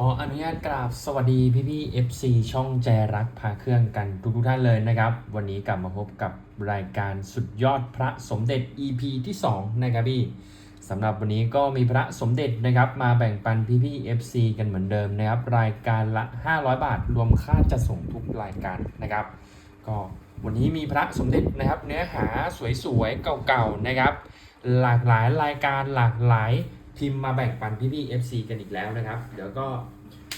ขออนุญาตกราบสวัสดีพี่พี่ FC ช่องแจรักพาเครื่องกันทุกทุกท่านเลยนะครับ วันนี้กลับมาพบกับรายการสุดยอดพระสมเด็จ EP ที่2นะครับพี่สำหรับวันนี้ก็มีพระสมเด็จนะครับมาแบ่งปันพี่พี่ FC กันเหมือนเดิมนะครับ รายการละ 500 บาท รวมค่าจะส่งทุกรายการนะครับ ก็วันนี้มีพระสมเด็จนะครับ เนื้อหาสวยๆเก่าๆนะครับ หลากหลายรายการหลากหลาย พิมพ์มาแบ่งปันพี่ๆ FC กันอีกแล้วนะครับ เดี๋ยวก็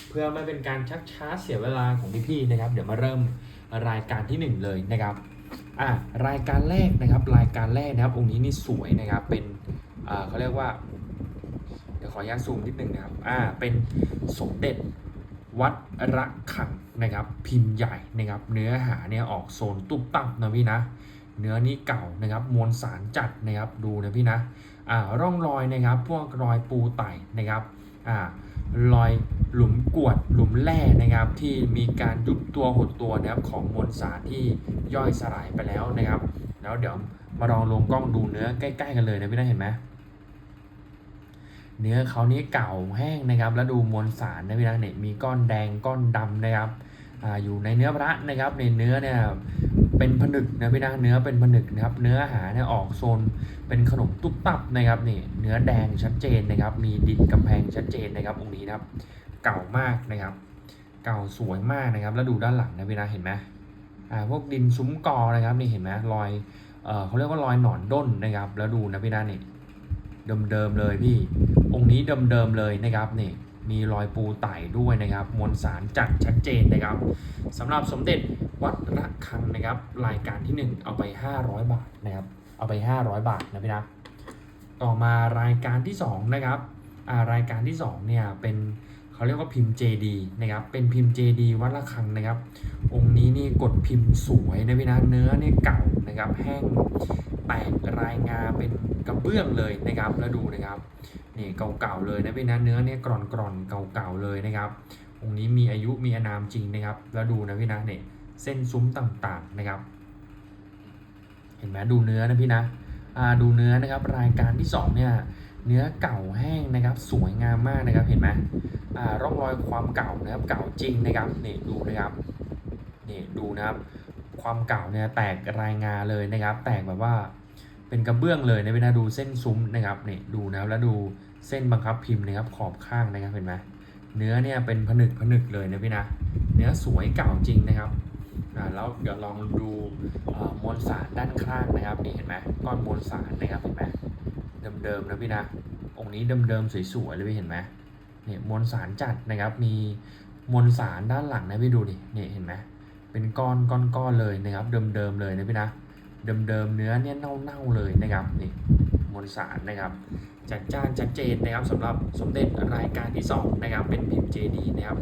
เพื่อไม่เป็นการชักช้าเสียเวลาของพี่ๆนะครับ เดี๋ยวมาเริ่มรายการทีหนึ่1 เลยนะครับอ่ารายการแรกนะครับ รายการแรกนะครับองค์นี้นี่สวยนะครับเป็นอ่าเขาเรียกว่าเดี๋ยวขออนุญาตซูมนิดนึงนะครับอ่าเป็นสมเด็จวัดระฆังนะครับ พิมพ์ใหญ่นะครับ เนื้อหาเนี่ยออกโซนตุ๊บตับนะพี่นะ เนื้อนี้เก่านะครับ มวลสารจัดนะครับดูนะพี่นะ ร่องรอยนะครับพวกรอยปูไต่นะครับอ่ารอยหลุมกวดหลุมแร่นะครับที่มีการยุบตัวหดตัวนะครับของมวลสารที่ย่อยสลายไปแล้วนะครับ แล้วเดี๋ยวมาลองลงกล้องดูเนื้อใกล้ๆกันเลยนะพี่นะเห็นไหมเนื้อเขานี้เก่าแห้งนะครับ แล้วดูมวลสารนะพี่นะเนี่ยมีก้อนแดงก้อนดำนะครับอ่าอยู่ในเนื้อพระนะครับในเนื้อเนี่ย เป็นผนึกนะพี่นะเนื้อเป็นผนึกนะครับ เนื้ออาหารเนี่ยออกโซนเป็นขนมตุ๊บตับนะครับนี่เนื้อแดงชัดเจนนะครับ มีดินกำแพงชัดเจนนะครับองค์นี้นะครับ เก่ามากนะครับ เก่าสวยมากนะครับ แล้วดูด้านหลังนะพี่นะเห็นไหมอ่าพวกดินซุ้มกอนะครับนี่เห็นไหมรอยเออเขาเรียกว่ารอยหนอนด้นนะครับ แล้วดูนะพี่นะนี่เดิมๆเลยพี่องค์นี้เดิมๆเลยนะครับนี่ มีรอยปูไต่ด้วยนะครับ มวลสารจัดชัดเจนนะครับสำหรับสมเด็จวัดระฆังนะครับ รายการที่ 1 เอาไป 500 บาทนะครับ เอาไป 500 บาทนะพี่นะต่อมารายการที่ 2 นะครับรายการที่ 2 เนี่ยเป็นเขาเรียกว่าพิมพ์ JD นะครับ เป็นพิมพ์ JD วัดระฆังนะครับ องค์นี้นี่กดพิมพ์สวยนะพี่นะเนื้อเนี่ยเก่านะครับแห้งแตกรายงาเป็นกระเบื้องเลยนะครับแล้วดูนะครับ นี่เก่าๆเลยนะพี่นะเนื้อเนี่ยกร่อนๆเก่าๆเลยนะครับองค์นี้มีอายุมีอนามจริงนะครับ แล้วดูนะพี่นะเนี่ยเส้นซุ้มต่างๆนะครับ เห็นไหมดูเนื้อนะพี่นะอ่าดูเนื้อนะครับรายการที่2เนี่ยเนื้อเก่าแห้งนะครับ สวยงามมากนะครับเห็นไหมอ่าร่องรอยความเก่านะครับเก่าจริงนะครับนี่ดูนะครับนี่ดูนะครับ ความเก่าเนี่ยแตกรายงานเลยนะครับ แตกแบบว่าเป็นกระเบื้องเลยนะพี่นะดูเส้นซุ้มนะครับนี่ดูนะครับแล้วดู เส้นบังคับพิมพ์นะครับขอบข้างนะครับเห็นไหมเนื้อเนี่ยเป็นผนึกผนึกเลยนะพี่นะเนื้อสวยเก่าจริงนะครับอ่าแล้วเดี๋ยวลองดูเอ่อมวลสารด้านข้างนะครับนี่เห็นไหมก้อนมวลสารนะครับเห็นไหมเดิมๆนะพี่นะองค์นี้เดิมๆสวยๆเลยพี่เห็นไหมเนี่ยมวลสารจัดนะครับมีมวลสารด้านหลังนะพี่ดูดิเนี่ยเห็นไหมเป็นก้อนก้อนๆเลยนะครับ เดิมๆเลยนะพี่นะเดิมๆเนื้อเนี่ยเน่าๆเลยนะครับนี่มวลสารนะครับ จัดจ้านชัดเจนนะครับสำหรับสมเด็จรายการที่สองนะครับเป็นพิมพ์ JD นะครับ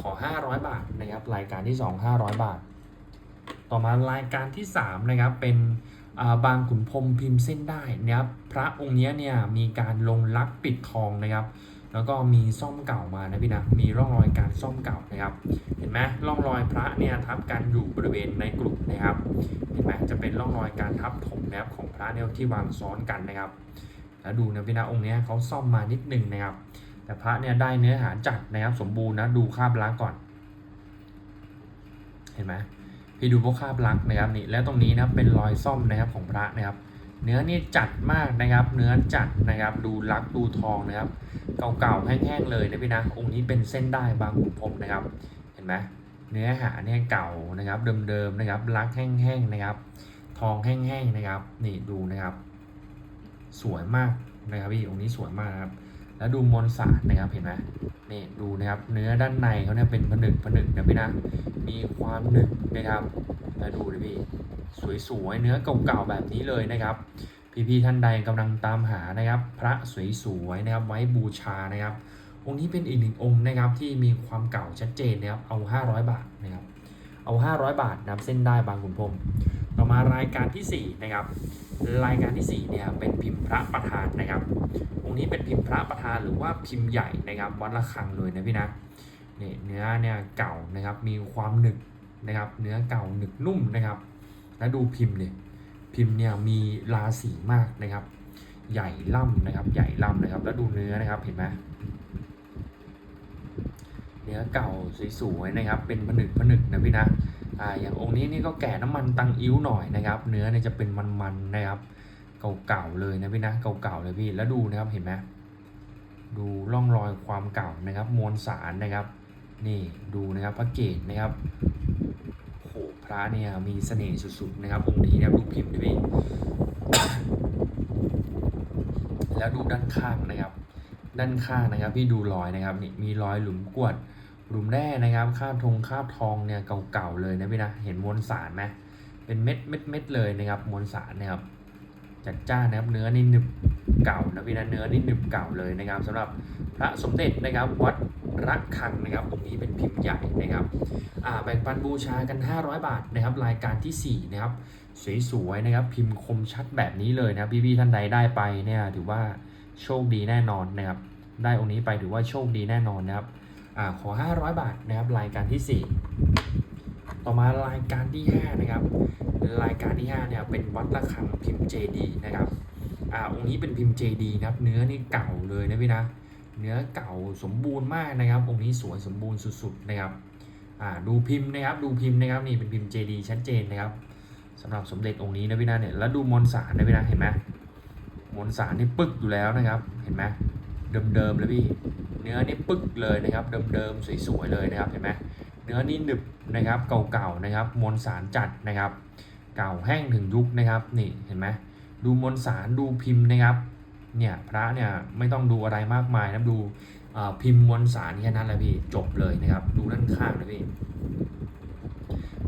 ขอ 500 บาทนะครับรายการที่ 2 500 บาท ต่อมารายการที่3นะครับเป็นาบางขุนพรมพิมพ์เส้นได้นะครับพระองค์นี้เนี่ยมีการลงลักปิดทองนะครับ แล้วก็มีซ่อมเก่ามานะพี่นะมีร่องรอยการซ่อมเก่านะครับ เห็นไหมร่องรอยพระเนี่ยทับกันอยู่บริเวณในกลุ่มนะครับ เห็นไหมจะเป็นร่องรอยการทับถมนะครับของพระเนี่ยที่วางซ้อนกันนะครับ แล้วดูนะพี่นะองค์เนี้ยเขาซ่อมมานิดนึงนะครับ แต่พระเนี่ยได้เนื้อหาจัดนะครับสมบูรณ์นะดูคาบล้างก่อน เห็นไหมพี่ดูพวกคาบล้างนะครับนี่แล้วตรงนี้นะเป็นรอยซ่อมนะครับของพระนะครับ เนื้อนี่จัดมากนะครับ เนื้อจัดนะครับ ดูลักดูทองนะครับ เก่าๆแห้งๆเลยนะพี่นะองค์นี้เป็นเส้นได้บางขุนพรมนะครับ เห็นไหมเนื้อหาเนี่ยเก่านะครับ เดิมๆนะครับลักแห้งๆนะครับ ทองแห้งๆนะครับ นี่ดูนะครับ สวยมากนะครับพี่องค์นี้สวยมากนะครับ แล้วดูมวลสารนะครับเห็นไหมนี่ดูนะครับเนื้อด้านในเขาเนี่ยเป็นผนึกผนึกนะพี่นะมีความหนึบนะครับแล้วดูดิพี่สวยๆเนื้อเก่าๆแบบนี้เลยนะครับ พี่ๆท่านใดกำลังตามหานะครับ พระสวยๆนะครับไว้บูชานะครับ องค์นี้เป็นอีกหนึ่งองค์นะครับที่มีความเก่าชัดเจนนะครับเอา 500 บาทนะครับ เอา 500 บาทนะครับเส้นได้บางขุนพรมต่อมารายการทีสี่4นะครับรายการทีสี่4เนี่ยเป็นพิมพ์พระประธานนะครับองค์นี้เป็นพิมพ์พระประธานหรือว่าพิมพ์ใหญ่นะครับวัดระฆังเลยนะพี่นะนี่เนื้อเนี่ยเก่านะครับมีความหนึบนะครับเนื้อเก่าหนึบนุ่มนะครับ แล้วดูพิมพ์เนี่ยพิมพ์เนี่ยมีราศีมากนะครับ ใหญ่ล่ำนะครับใหญ่ล่ำนะครับ แล้วดูเนื้อนะครับเห็นไหม นื้อเก่าสวยๆนะครับ เป็นผนึกผนึกนะพี่นะอ่าอย่างองค์นี้นี่ก็แก่น้ำมันตังอิ้วหน่อยนะครับ เนื้อเนี่ยจะเป็นมันๆนะครับ เก่าๆเลยนะพี่นะเก่าๆเลยพี่แล้วดูนะครับเห็นไหมดูร่องรอยความเก่านะครับ มวลสารนะครับ นี่ดูนะครับพระเกศนะครับโอ้โหพระเนี่ยมีเสน่ห์สุดๆนะครับองค์นี้นะครับดูพิมพ์ดิพี่แล้วดูด้านข้างนะครับ ด้านข้างนะครับพี่ดูรอยนะครับนี่มีรอยหลุมกวด หลุมแร่นะครับคาบทงคาบทองเนี่ยเก่าๆเลยนะพี่นะเห็นมวลสารไหมเป็นเม็ดเม็ดเม็ดเลยนะครับมวลสารนะครับจัดจ้านนะครับเนื้อนี่หนึบเก่านะพี่นะเนื้อนี่หนึบเก่าเลยนะครับสำหรับพระสมเด็จนะครับวัดระฆังนะครับตรงนี้เป็นพิมพ์ใหญ่นะครับแบ่งปันบูชากัน 500 บาทนะครับรายการทีสี่4นะครับสวยๆนะครับพิมพ์คมชัดแบบนี้เลยนะพี่ๆท่านใดได้ไปเนี่ยถือว่าโชคดีแน่นอนนะครับได้องค์นี้ไปถือว่าโชคดีแน่นอนนะครับ อ่าขอ 500 บาทนะครับรายการที่ 4 ต่อมารายการที่ 5 นะครับ รายการที่5เนี่ยเป็นวัดระฆังพิมพ์เจดีนะครับอ่าองค์นี้เป็นพิมพ์เจดีนะครับ เนื้อนี่เก่าเลยนะพี่นะเนื้อเก่าสมบูรณ์มากนะครับ องค์นี้สวยสมบูรณ์สุด ๆ นะครับอ่าดูพิมพ์นะครับ ดูพิมพ์นะครับนี่เป็นพิมพ์เจดีชัดเจนนะครับสำหรับสมเด็จองค์นี้นะพี่นะเนี่ยแล้วดูมวลสารนะพี่นะเห็นไหมมวลสารนี่ปึกอยู่แล้วนะครับ เห็นไหมเดิมๆเลยพี่ เนื้อนี่ปึกเลยนะครับ เดิมๆสวยๆเลยนะครับเห็นไหมเนื้อนี่หนึบนะครับเก่าๆนะครับมวลสารจัดนะครับ เก่าแห้งถึงยุคนะครับนี่เห็นไหมดูมวลสารดูพิมพ์นะครับเนี่ยพระเนี่ยไม่ต้องดูอะไรมากมายนะครับดูพิมพ์มวลสารแค่นั้นแหละพี่จบเลยนะครับ ดูด้านข้างนะพี่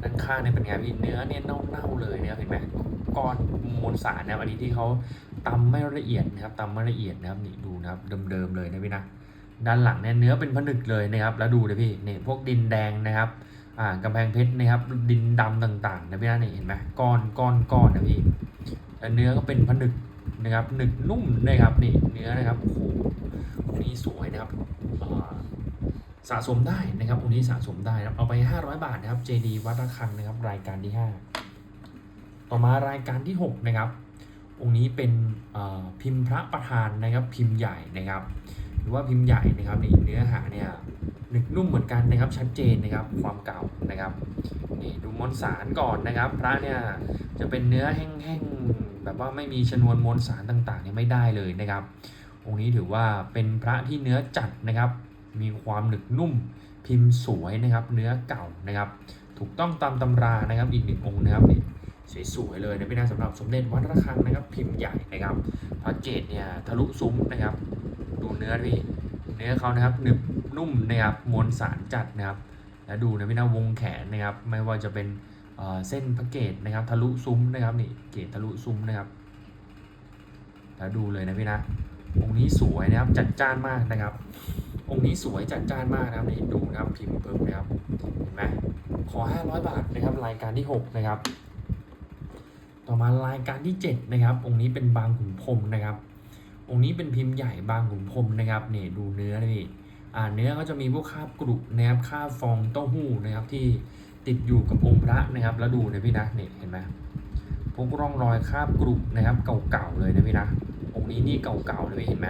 ด้านข้างเนี่ยเป็นไงพี่เนื้อเนี่ยเน่าๆเลยนะครับเห็นไหมก้อนมวลสารนะครับอันนี้ที่เขาตำไม่ละเอียดนะครับตำไม่ละเอียดนะครับนี่ดูนะครับเดิมๆเลยนะพี่นะ ด้านหลังเนี่ยเนื้อเป็นผนึกเลยนะครับ แล้วดูเลยพี่เนี่ยพวกดินแดงนะครับอ่ากำแพงเพชรนะครับ ดินดำต่างๆนะพี่นะนี่เห็นไหมก้อนก้อนก้อนนะพี่แล้วเนื้อก็เป็นผนึกนะครับหนึกนุ่มนะครับนี่เนื้อนะครับโอ้โหนี่สวยนะครับสะสมได้นะครับองค์นี้สะสมได้นะครับเอาไป 500 บาทนะครับ JD วัดระฆังนะครับ รายการที่ 5 ต่อมารายการที่ 6 นะครับองค์นี้เป็นพิมพ์พระประธานนะครับพิมพ์ใหญ่นะครับ หรือว่าพิมพ์ใหญ่นะครับนี่เนื้อหาเนี่ยหนึกนุ่มเหมือนกันนะครับชัดเจนนะครับความเก่านะครับนี่ดูมวลสารก่อนนะครับ พระเนี่ยจะเป็นเนื้อแห้งๆแบบว่าไม่มีชนวนมวลสารต่างๆเนี่ยไม่ได้เลยนะครับองค์นี้ถือว่าเป็นพระที่เนื้อจัดนะครับ มีความหนึกนุ่มพิมพ์สวยนะครับ เนื้อเก่านะครับ ถูกต้องตามตำรานะครับอีกหนึ่งองค์นะครับนี่ สวยๆเลยนะพี่นะสำหรับสมเด็จวัดระฆังนะครับ พิมพ์ใหญ่นะครับพระเกศเนี่ยทะลุซุ้มนะครับ ดูเนื้อพี่เนื้อเขานะครับหนึบนุ่มนะครับมวลสารจัดนะครับ แล้วดูนะพี่นะวงแขนนะครับ ไม่ว่าจะเป็นเเส้นพระเกศนะครับ ทะลุซุ้มนะครับนี่เกศทะลุซุ้มนะครับแล้วดูเลยนะพี่นะองค์นี้สวยนะครับจัดจ้านมากนะครับ องค์นี้สวยจัดจ้านมากนะครับนี่ดูนะครับพิมพ์เพิ่มนะครับเห็นไหมขอ 500 บาทนะครับรายการที่ 6 นะครับ ต่อมารายการที่ 7 นะครับ องค์นี้เป็นบางขุนพรมนะครับ องค์นี้เป็นพิมพ์ใหญ่บางขุนพรมนะครับเนี่ยดูเนื้อนี่อ่าเนื้อก็จะมีพวกคราบกรุนะครับคราบฟองเต้าหู้นะครับที่ติดอยู่กับองค์พระนะครับ แล้วดูนะพี่นะเนี่ยเห็นไหมพวกร่องรอยคราบกรุนะครับ เก่าๆเลยนะพี่นะองค์นี้นี่เก่าๆเลยพี่เห็นไหม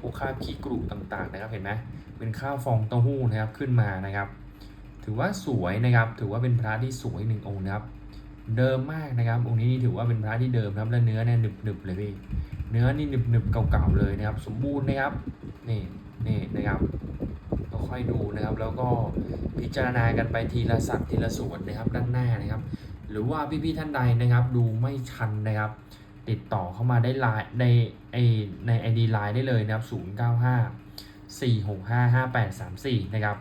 พวกคราบขี้กรุต่างๆนะครับเห็นไหมเป็นข้าวฟองเต้าหู้นะครับขึ้นมานะครับ ถือว่าสวยนะครับ ถือว่าเป็นพระที่สวยหนึ่งองค์นะครับ เดิมมากนะครับองค์นี้นี่ถือว่าเป็นพระที่เดิมครับและเนื้อเนี่ยหนึบๆเลยพี่เนื้อนี่หนึบๆเก่าๆเลยนะครับ สมบูรณ์นะครับนี่นี่นะครับก็ค่อยดูนะครับ แล้วก็พิจารณากันไปทีละสัดทีละส่วนนะครับด้านหน้านะครับ หรือว่าพี่ๆท่านใดนะครับ ดูไม่ชันนะครับ ติดต่อเข้ามาได้ไลน์ในไอใน ID ไลน์ได้เลยนะครับ 095 465 5834 นะครับ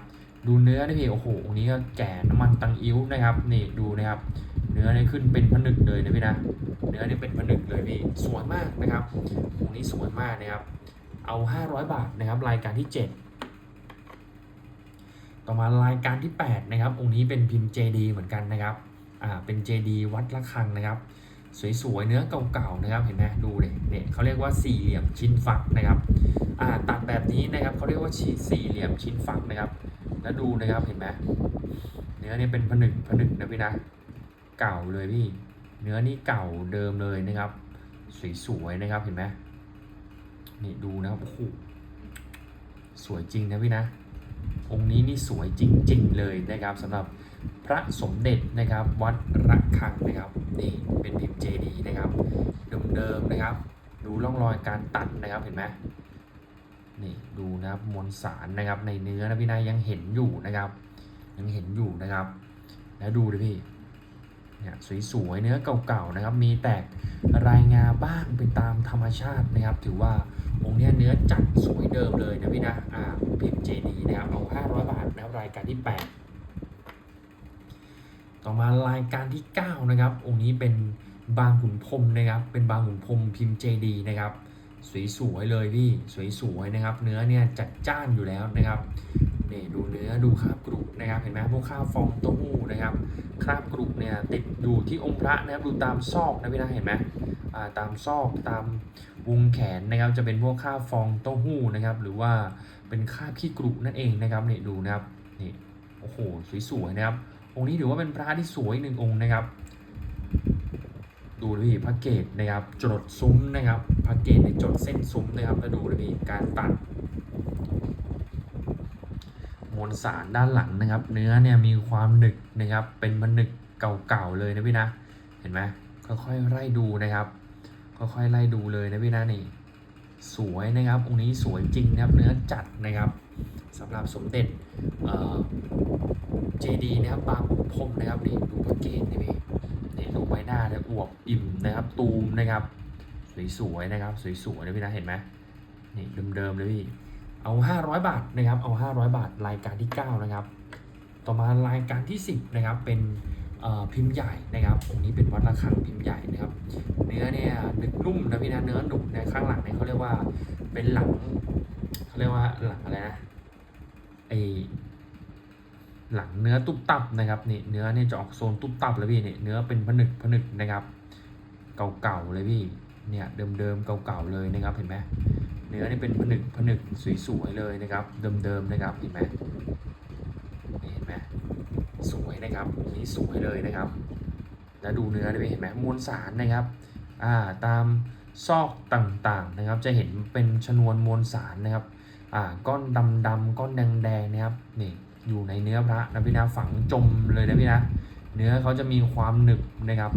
ดูเนื้อนี่พี่โอ้โหองค์นี้ก็แก่น้ำมันตังอิ้วนะครับนี่ดูนะครับ เนื้อนี่ขึ้นเป็นผนึกเลยนะพี่นะ เนื้อนี่เป็นผนึกเลยพี่ สวยมากนะครับองนี้สวยมากนะครับ เอา 500 บาทนะครับ รายการที่ 7 ต่อมารายการที่ 8 นะครับ องค์นี้เป็นพิมพ์ JD เหมือนกันนะครับ อ่า เป็น JD วัดระฆังนะครับ สวยๆ เนื้อเก่าๆ นะครับ เห็นไหมดูเลยเนี่ยเขาเรียกว่าสี่เหลี่ยมชิ้นฟักนะครับ อ่า ตัดแบบนี้นะครับเขาเรียกว่าชีสี่เหลี่ยมชิ้นฟักนะครับ แล้วดูนะครับ เห็นไหมเนื้อเนี่ยเป็นผนึกผนึกนะพี่นะ เก่าเลยพี่ เนื้อนี่เก่าเดิมเลยนะครับ สวยๆนะครับเห็นไหมนี่ดูนะครับโอ้โหสวยจริงนะพี่นะ องค์นี้นี่สวยจริง ๆ เลยนะครับสำหรับพระสมเด็จนะครับวัดระฆังนะครับนี่เป็นพิมพ์เจดีนะครับเดิมๆนะครับ ดูร่องรอยการตัดนะครับเห็นไหมนี่ดูนะครับมวลสารนะครับในเนื้อนะพี่นายยังเห็นอยู่นะครับ ยังเห็นอยู่นะครับ แล้วดูดิพี่ เนี่ยสวยๆเนื้อเก่าๆนะครับ มีแตกรายงาบ้างเป็นตามธรรมชาตินะครับ ถือว่าองค์นี้เนื้อจัดสวยเดิมเลยนะพี่นะอ่าพิมพ์เจดีนะครับเอา 500 บาทนะครับรายการที่ 8 ต่อมารายการที่ 9 นะครับ องค์นี้เป็นบางขุนพรมนะครับ เป็นบางขุนพรมพิมพ์เจดีนะครับสวยๆเลยพี่สวยๆนะครับ เนื้อเนี่ยจัดจ้านอยู่แล้วนะครับ นี่ดูเนื้อดูคราบกรุบนะครับเห็นไหมพวกข้าวฟองเต้าหู้นะครับคราบกรุบเนี่ยติดอยู่ที่องค์พระนะครับดูตามซอกนะพี่นะเห็นไหมอ่าตามซอกตามวงแขนนะครับจะเป็นพวกข้าวฟองเต้าหู้นะครับ หรือว่าเป็นคราบขี้กรุนั่นเองนะครับนี่ดูนะครับนี่โอ้โหสวยๆนะครับ องค์นี้ถือว่าเป็นพระที่สวยหนึ่งองค์นะครับ ดูดิพี่พระเกตนะครับจดซุ้มนะครับพระเกตในจดเส้นซุ้มนะครับแล้วดูดิพี่การตัด วลสารด้านหลังนะครับ เนื้อเนี่ยมีความหนึกนะครับ เป็นมันหนึกเก่าๆเลยนะพี่นะ เห็นไหมค่อยๆไล่ดูนะครับ ค่อยๆไล่ดูเลยนะพี่นะนี่สวยนะครับองค์นี้สวยจริงนะครับเนื้อจัดนะครับสำหรับสมเด็จเจดีนะครับบางขุนพรมนะครับนี่ดูพระเกตนี่พี่นี่ดูใบหน้าเนี่ยอวบอิ่มนะครับ ตูมนะครับ สวยๆนะครับ สวยๆนะพี่นะเห็นไหมนี่เดิมๆเลยพี่ เอา 500 บาทนะครับ เอา 500 บาทรายการที่ 9 นะครับ ต่อมารายการที่ 10 นะครับ เป็นพิมพ์ใหญ่นะครับองค์นี้เป็นวัดระฆังพิมพ์ใหญ่นะครับ เนื้อเนี่ยนึกนุ่มนะพี่นะเนื้อหนุบในข้างหลังเนี่ยเขาเรียกว่าเป็นหลังเขาเรียกว่าหลังอะไรนะไอหลังเนื้อตุบตับนะครับนี่เนื้อเนี่ยจะออกโซนตุบตับเลยพี่เนี่ยเนื้อเป็นผนึกผนึกนะครับ เก่าๆเลยพี่ เนี่ยเดิมๆเก่าๆเลยนะครับเห็นไหมเนื้อนี่เป็นผนึกผนึกสวยๆเลยนะครับ เดิมๆนะครับเห็นไหมเห็นไหมสวยนะครับนี่สวยเลยนะครับ แล้วดูเนื้อได้ไหมเห็นไหมมวลสารนะครับอ่าตามซอกต่างๆนะครับ จะเห็นเป็นชนวนมวลสารนะครับอ่าก้อนดำๆก้อนแดงๆนะครับนี่อยู่ในเนื้อพระนะพี่นะฝังจมเลยนะพี่นะเนื้อเขาจะมีความหนึบนะครับ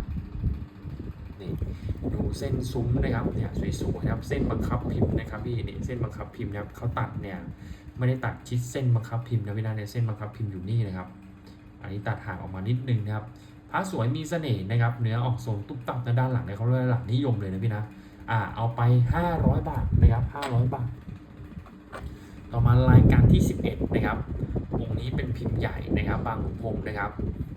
เส้นซุ้มนะครับเนี่ยสวยๆนะครับเส้นบังคับพิมพ์นะครับพี่นี่เส้นบังคับพิมพ์นะครับเขาตัดเนี่ยไม่ได้ตัดชิดเส้นบังคับพิมพ์นะพี่นะในยเส้นบังคับพิมพ์อยู่นี่นะครับ อันนี้ตัดห่างออกมานิดนึงนะครับพระสวยมีเสน่ห์นะครับ เนื้อออกทรงตุ๊บตับในด้านหลังเนี่ยเขาเรียกว่าหลักนิยมเลยนะพี่นะอ่าเอาไป 500 บาทนะครับ500 บาท ต่อมารายการที่ 11 นะครับองค์นี้เป็นพิมพ์ใหญ่นะครับ บางขุนพรมนะครับ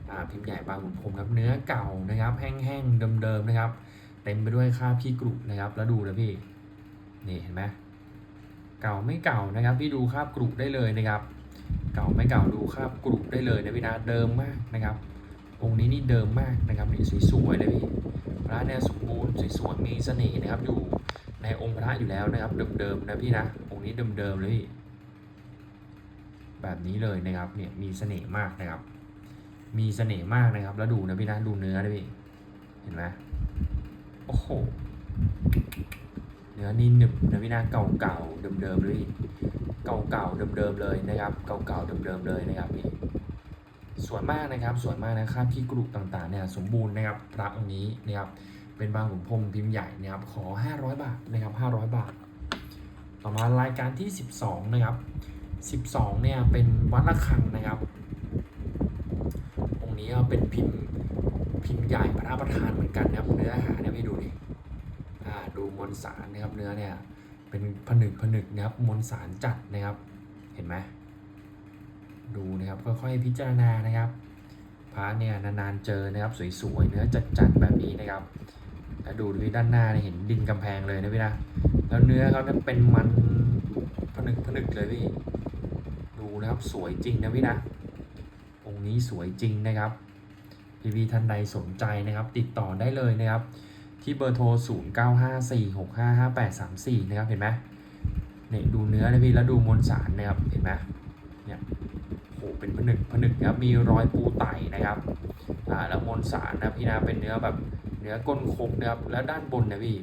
อ่าพิมพ์ใหญ่บางขุนพรมครับเนื้อเก่านะครับ แห้งๆเดิมๆนะครับ เต็มไปด้วยคราบขี้กรุนะครับ แล้วดูนะพี่ นี่เห็นไหมเก่าไม่เก่านะครับ พี่ดูคราบกรุได้เลยนะครับ เก่าไม่เก่าดูคราบกรุได้เลยนะพี่นะเดิมมากนะครับ องค์นี้นี่เดิมมากนะครับนี่สวยๆเลยพี่พระเนี่ยสมบูรณ์สวยๆมีเสน่ห์นะครับ อยู่ในองค์พระอยู่แล้วนะครับ เดิมๆนะพี่นะองค์นี้เดิมๆเลยพี่แบบนี้เลยนะครับเนี่ยมีเสน่ห์มากนะครับ มีเสน่ห์มากนะครับ แล้วดูนะพี่นะดูเนื้อนะพี่เห็นไหม โอ้โห เนื้อนี่หนึบนะพี่นะเก่าๆเดิมๆเลยเก่าๆเดิมๆเลยนะครับ เก่าๆเดิมๆเลยนะครับนี่สวยมากนะครับสวยมากนะครับที่กรุต่างๆเนี่ยสมบูรณ์นะครับพระองค์นี้นะครับเป็นบางขุนพรมพิมพ์ใหญ่นะครับขอ 500 บาทนะครับ500 บาท ต่อมารายการที่ 12 นะครับ 12เนี่ยเป็นวัดระฆังนะครับองค์นี้เป็นพิมพ์ พิมพ์ใหญ่พระประธานเหมือนกันนะครับเนื้อหาเนี่ยไม่ดูดิอ่าดูมวลสารนะครับเนื้อเนี่ยเป็นผนึกผนึกนะครับมวลสารจัดนะครับเห็นไหมดูนะครับค่อยๆพิจารณานะครับพระเนี่ยนานๆเจอนะครับสวยๆเนื้อจัดๆแบบนี้นะครับแล้วดูดิด้านหน้าเนี่ยเห็นดินกำแพงเลยนะพี่นะแล้วเนื้อเขาเนี่ยเป็นมันผนึกผนึกเลยพี่ดูนะครับสวยจริงนะพี่นะองค์นี้สวยจริงนะครับ พี่พีท่านใดสนใจนะครับติดต่อได้เลยนะครับ ที่เบอร์โทร 0954655834 นะครับเห็นไหมเนี่ยดูเนื้อนะพี่แล้วดูมวลสารนะครับเห็นไหมเนี่ยโหเป็นผนึกผนึกนะครับมีรอยปูไต่นะครับอ่าแล้วมวลสารนะพี่นะเป็นเนื้อแบบเนื้อก้นคกนะครับแล้วด้านบนนะพี่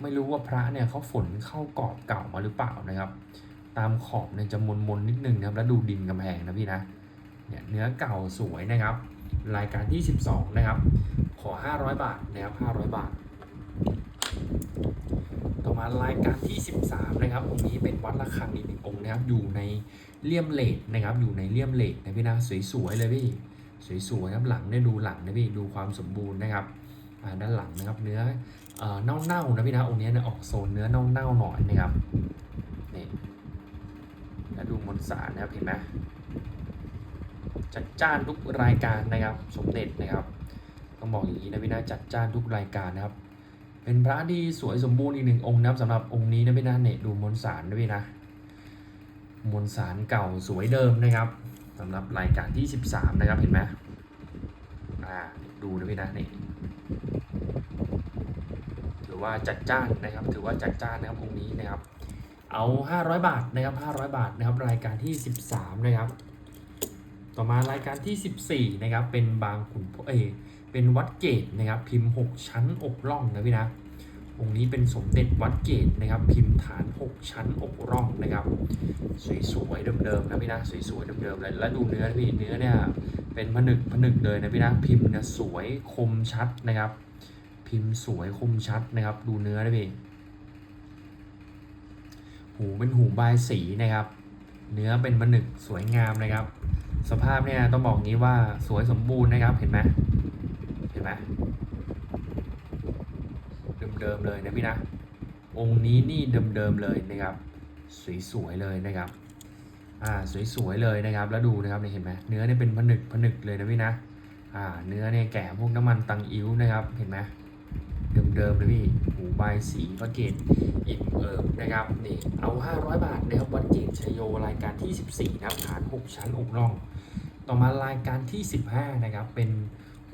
ไม่รู้ว่าพระเนี่ยเขาฝนเข้ากรอบเก่ามาหรือเปล่านะครับ ตามขอบเนี่ยจะมนมนนิดนึงนะครับแล้วดูดินกำแพงนะพี่นะเนี่ยเนื้อเก่าสวยนะครับ รายการที่ 12 นะครับ ขอ 500 บาทนะครับ500 บาท ต่อมารายการที่ 13 นะครับองค์นี้เป็นวัดระฆังอีกหนึ่งองค์นะครับ อยู่ในเลี่ยมเลดนะครับ อยู่ในเลี่ยมเลดนะพี่นะสวยๆเลยพี่สวยๆครับหลังได้ดูหลังนะพี่ดูความสมบูรณ์นะครับด้านหลังนะครับเนื้อเน่าๆนะพี่นะองค์นี้นี่ยออกโซนเนื้อเน่าๆหน่อยนะครับนี่แล้วดูมนสารนะครับเห็นไหม จัดจ้านทุกรายการนะครับ สมเด็จนะครับต้องบอกอย่างนี้นะพี่นะจัดจ้านทุกรายการนะครับ เป็นพระที่สวยสมบูรณ์อีกหนึ่งองค์นะครับสำหรับองค์นี้นะพี่นะเนี่ยดูมนต์สารนะพี่นะมนต์สารเก่าสวยเดิมนะครับสำหรับรายการที่ 13 นะครับเห็นไหมอ่าดูนะพี่นะนี่ถือว่าจัดจ้านนะครับ ถือว่าจัดจ้านนะครับองค์นี้นะครับ เอา 500 บาทนะครับ500 บาทนะครับ รายการที่ 13 นะครับ ต่อมารายการที่ 14 นะครับ เป็นบางขุนพเอเป็นวัดเกตนะครับพิมพ์ 6 ชั้นอกร่องนะพี่นะองค์นี้เป็นสมเด็จวัดเกตนะครับ พิมพ์ฐาน 6 ชั้นอกร่องนะครับ สวยๆเดิมๆนะพี่นะสวยๆเดิมๆเลยแล้วดูเนื้อพี่เนื้อเนี่ยเป็นผนึกผนึกเลยนะพี่นะพิมพ์เนี่ยสวยคมชัดนะครับ พิมพ์สวยคมชัดนะครับ ดูเนื้อนะพี่หูเป็นหูบายสีนะครับ เนื้อเป็นผนึกสวยงามนะครับ สภาพเนี่ยต้องบอกงี้ว่าสวยสมบูรณ์นะครับเห็นไหมเห็นไหมเดิมๆเลยนะพี่นะ องค์นี้นี่เดิมๆเลยนะครับ สวยๆเลยนะครับอ่าสวยๆเลยนะครับ แล้วดูนะครับเนี่ยเห็นไหมเนื้อเนี่ยเป็นผนึกผนึกเลยนะพี่นะอ่าเนื้อเนี่ยแก่พวกน้ำมันตังอิ้วนะครับเห็นไหม เดิมๆเลยพี่หูใบสีพระเกตอิ่มเอิบนะครับนี่เอา 500 บาทนะครับวัดเกตชยโยรายการที่ 14 นะครับฐาน 6 ชั้นอกร่อง ต่อมารายการที่ 15 นะครับ เป็น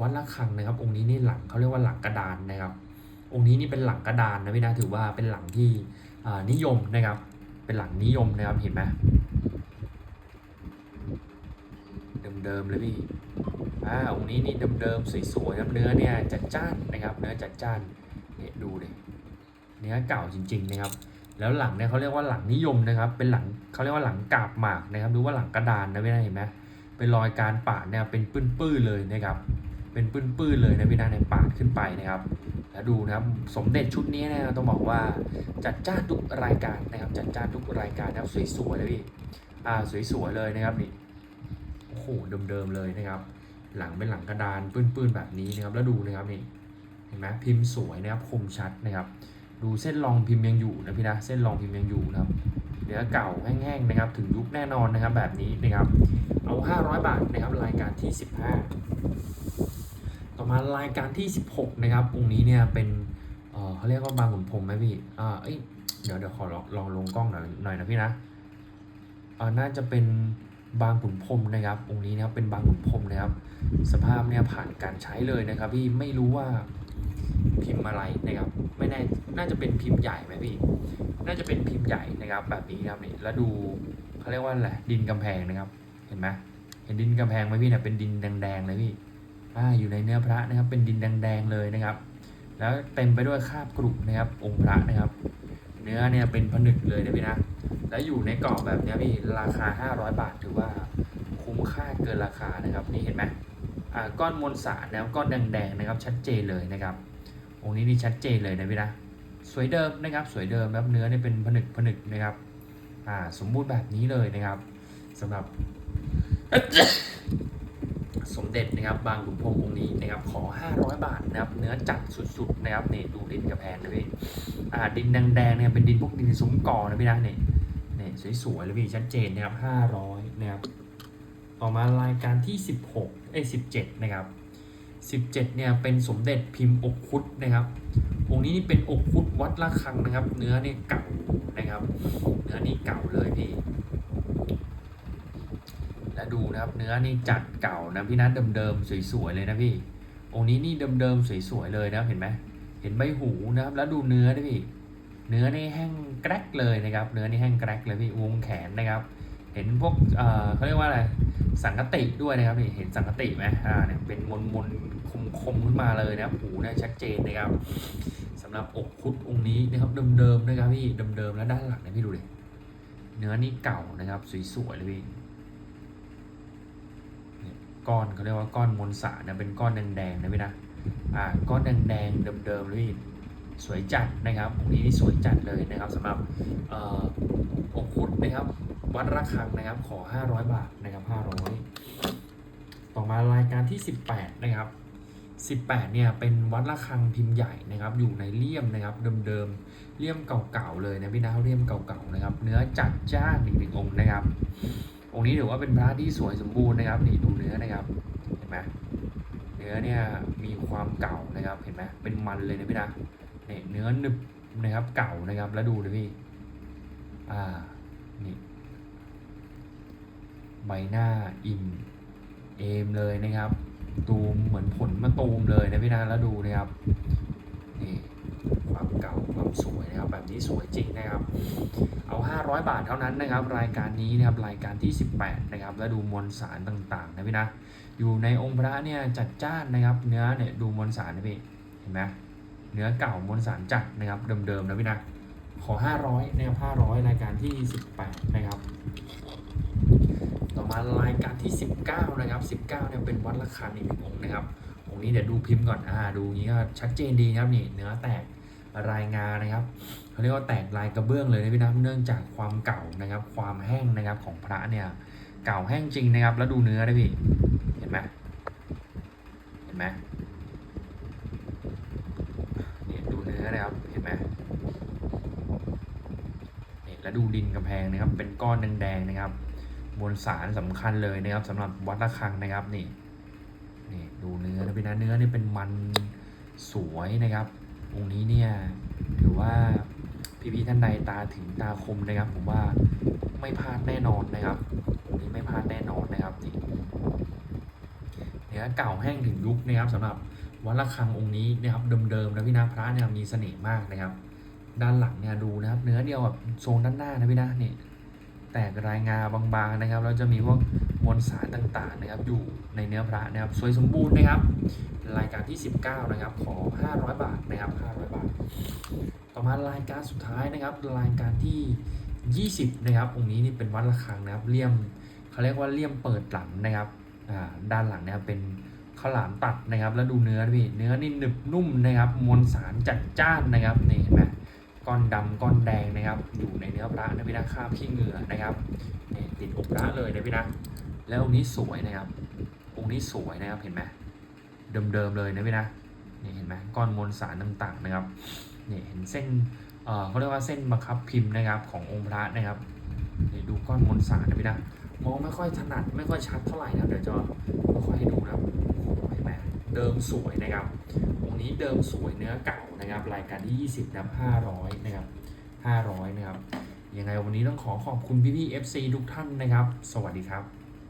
วัดละคังนะครับ องค์นี้นี่หลังเขาเรียกว่าหลังกระดานนะครับ องค์นี้นี่เป็นหลังกระดานนะพี่นะถือว่าเป็นหลังที่นิยมนะครับ เป็นหลังนิยมนะครับเห็นไหม เดิมๆเลยพี่อ่าองค์นี้นี่เดิมๆสวยๆครับเนื้อเนี่ยจัดจ้านนะครับเนื้อจัดจ้านเนี่ยดูเลยเนื้อเก่าจริง ๆ นะครับ แล้วหลังเนี่ยเขาเรียกว่าหลังนิยมนะครับ เป็นหลังเขาเรียกว่าหลังกาบหมากนะครับดูว่าหลังกระดานนะพี่นะเห็นไหมเป็นรอยการปาดเนี่ยเป็นปื้นๆเลยนะครับ เป็นปื้นๆเลยนะพี่นะในปาดขึ้นไปนะครับแล้วดูนะครับสมเด็จชุดนี้นะครับต้องบอกว่าจัดจ้านทุกรายการนะครับ จัดจ้านทุกรายการนะครับสวยๆเลยพี่อ่าสวยๆเลยนะครับนี่ โอ้โหเดิมๆเลยนะครับ หลังเป็นหลังกระดานปื้นๆแบบนี้นะครับ แล้วดูนะครับนี่เห็นไหมพิมพ์สวยนะครับคมชัดนะครับ ดูเส้นรองพิมพ์ยังอยู่นะพี่นะเส้นรองพิมพ์ยังอยู่นะครับเนื้อเก่าแห้งๆนะครับ ถึงยุคแน่นอนนะครับ แบบนี้นะครับ เอา 500 บาทนะครับรายการที่ 15 ต่อมารายการที่ 16 นะครับองค์นี้เนี่ยเป็นเขาเรียกว่าบางขุนพรมไหมพี่อ่าเอ้ยเดี๋ยวเดี๋ยวขอลองลองลงกล้องหน่อยหน่อยนะพี่นะอ่าน่าจะเป็น บางขุนพรมนะครับองค์นี้นะครับเป็นบางขุนพรมนะครับ สภาพเนี่ยผ่านการใช้เลยนะครับพี่ไม่รู้ว่าพิมพ์อะไรนะครับ ไม่แน่น่าจะเป็นพิมพ์ใหญ่ไหมพี่ น่าจะเป็นพิมพ์ใหญ่นะครับ แบบนี้นะครับนี่แล้วดูเขาเรียกว่าอะไรดินกำแพงนะครับ เห็นไหมเห็นดินกำแพงไหมพี่เนี่ยเป็นดินแดงๆเลยพี่อ่าอยู่ในเนื้อพระนะครับ เป็นดินแดงๆเลยนะครับ แล้วเต็มไปด้วยคราบกรุนะครับองค์พระนะครับ เนื้อเนี่ยเป็นผนึกเลยนะพี่นะ แล้วอยู่ในกรอบแบบนี้พี่ราคา 500 บาทถือว่าคุ้มค่าเกินราคานะครับนี่เห็นไหมอ่าก้อนมวลสารนะครับก้อนแดงๆนะครับชัดเจนเลยนะครับองค์นี้นี่ชัดเจนเลยนะพี่นะสวยเดิมนะครับ สวยเดิมแบบเนื้อเนี่ยเป็นผนึกผนึกนะครับอ่าสมบูรณ์แบบนี้เลยนะครับสำหรับ สมเด็จนะครับบางขุนพรมองค์นี้นะครับขอ 500 บาทนะครับเนื้อจัดสุดๆนะครับเนี่ยดูดินกระแพงนะพี่อ่าดินแดงๆเนี่ยเป็นดินพวกดินซุ้มก่อนะพี่นะเนี่ย สวยๆเลยพี่ชัดเจนนะครับ500นะครับต่อมารายการที่16เอ้ย17นะครับ17เนี่ยเป็นสมเด็จพิมพ์อกคุดนะครับองค์นี้นี่เป็นอกคุดวัดละคังนะครับ เนื้อเนี่ยเก่านะครับ เนื้อนี่เก่าเลยพี่และดูนะครับเนื้อนี่จัดเก่านะพี่นัทเดิมๆสวยๆเลยนะพี่องค์นี้นี่เดิมๆสวยๆเลยนะเห็นไหมเห็นใบหูนะครับ แล้วดูเนื้อด้วยพี่ เนื้อนี่แห้งแกรกเลยนะครับ เนื้อนี่แห้งแกรกเลยพี่วงแขนนะครับ เห็นพวกเออเขาเรียกว่าอะไรสังกติด้วยนะครับนี่เห็นสังกติไหมอ่าเนี่ยเป็นมนมนคมคมขึ้นมาเลยนะครับหูเนี่ยชัดเจนนะครับสำหรับอกคุดองค์นี้นะครับเดิมๆนะครับพี่เดิมๆแล้วด้านหลังนี่ยพี่ดูดิเนื้อนี่เก่านะครับสวยๆเลยพี่เนี่ยก้อนเขาเรียกว่าก้อนมวลสารนะเป็นก้อนแดงๆนะพี่นะอ่าก้อนแดงๆเดิมๆเลยพี่ สวยจัดนะครับองค์นี้นี่สวยจัดเลยนะครับสำหรับองคุดนะครับวัดระฆังนะครับขอ 500 บาทนะครับ500 ต่อมารายการที่ 18 นะครับ 18 เนี่ยเป็นวัดระฆังพิมพ์ใหญ่นะครับ อยู่ในเลี่ยมนะครับเดิมๆเลี่ยมเก่าๆเลยนะพี่นะเลี่ยมเก่าๆนะครับ เนื้อจัดจ้านอีกหนึ่งองค์นะครับ องค์นี้ถือว่าเป็นพระที่สวยสมบูรณ์นะครับนี่ดูเนื้อนะครับเห็นไหมเนื้อเนี่ยมีความเก่านะครับเห็นไหมเป็นมันเลยนะพี่นะ นี่เนื้อหนึบนะครับเก่านะครับแล้วดูนะพี่อ่านี่ใบหน้าอิ่มเอมเลยนะครับ ตูมเหมือนผลมะตูมเลยนะพี่นะแล้วดูนะครับนี่ความเก่าความสวยนะครับแบบนี้สวยจริงนะครับ เอา 500 บาทเท่านั้นนะครับ รายการนี้นะครับรายการที่ 18 นะครับ แล้วดูมวลสารต่างๆนะพี่นะอยู่ในองค์พระเนี่ยจัดจ้านนะครับ เนื้อเนี่ยดูมวลสารนะพี่เห็นไหม เนื้อเก่ามวลสารจัดนะครับเดิมๆนะพี่นะขอ 500นะครับ500 รายการที่ 18 นะครับ ต่อมารายการที่ 19 นะครับ 19เนี่ยเป็นวัดระฆังอีกหนึ่งองนะครับองนี้เดี๋ยวดูพิมพ์ก่อนอ่าดูอย่างนี้ก็ชัดเจนดีครับนี่เนื้อแตกรายงานนะครับเขาเรียกว่าแตกลายกระเบื้องเลยนะพี่นะเนื่องจากความเก่านะครับ ความแห้งนะครับของพระเนี่ยเก่าแห้งจริงนะครับ แล้วดูเนื้อนะพี่เห็นไหมเห็นไหมเนี่ยดูเนื้อนะครับ เห็นไหมเนี่ยแล้ว ดูดินกำแพงนะครับ เป็นก้อนแดงๆนะครับมวลสารสำคัญเลยนะครับสำหรับวัดระฆังนะครับนี่นี่ดูเนื้อนะพี่นะเนื้อนี่เป็นมันสวยนะครับองค์นี้เนี่ยถือว่าพี่ๆท่านใดตาถึงตาคมนะครับ ผมว่าไม่พลาดแน่นอนนะครับองค์นี้ไม่พลาดแน่นอนนะครับนี่เนื้อเก่าแห้งถึงยุคนะครับสำหรับวัดระฆังองค์นี้นะครับเดิมๆนะพี่นะพระเนี่ยมีเสน่ห์มากนะครับ ด้านหลังเนี่ยดูนะครับ เนื้อเดียวแบบโซนด้านหน้านะพี่นะนี่แตกรายงาบางๆนะครับแล้วจะมีพวกมวลสารต่างๆนะครับ อยู่ในเนื้อพระนะครับ สวยสมบูรณ์นะครับ รายการที่ 19 นะครับ ขอ 500 บาทนะครับ 500 บาท ต่อมารายการสุดท้ายนะครับ รายการที่ 20 นะครับองค์นี้นี่เป็นวัดระฆังนะครับเลี่ยมเขาเรียกว่าเลี่ยมเปิดหลังนะครับอ่าด้านหลังนะครับเป็นข้าวหลามตัดนะครับ แล้วดูเนื้อพี่เนื้อนี่หนึบนุ่มนะครับ มวลสารจัดจ้านนะครับนี่เห็นไหม ก้อนดำก้อนแดงนะครับ อยู่ในเนื้อพระนะพี่นะคราบขี้เหงื่อนะครับติดอกพระเลยนะพี่นะแล้วองค์นี้สวยนะครับ องค์นี้สวยนะครับเห็นไหมเดิมๆเลยนะพี่นะนี่เห็นไหมก้อนมวลสารต่างๆนะครับนี่เห็นเส้นเออเขาเรียกว่าเส้นบังคับพิมพ์นะครับขององค์พระนะครับนี่ดูก้อนมวลสารนะพี่นะมองไม่ค่อยถนัดไม่ค่อยชัดเท่าไหร่นะเดี๋ยวจะค่อยให้ดูนะครับ เดิมสวยนะครับวงนี้เดิมสวยเนื้อเก่านะครับ รายการที่ 20นะ500 นะครับ 500 นะครับ ยังไงวันนี้ต้องขอขอบคุณพี่ๆ FC ทุกท่านนะครับ สวัสดีครับ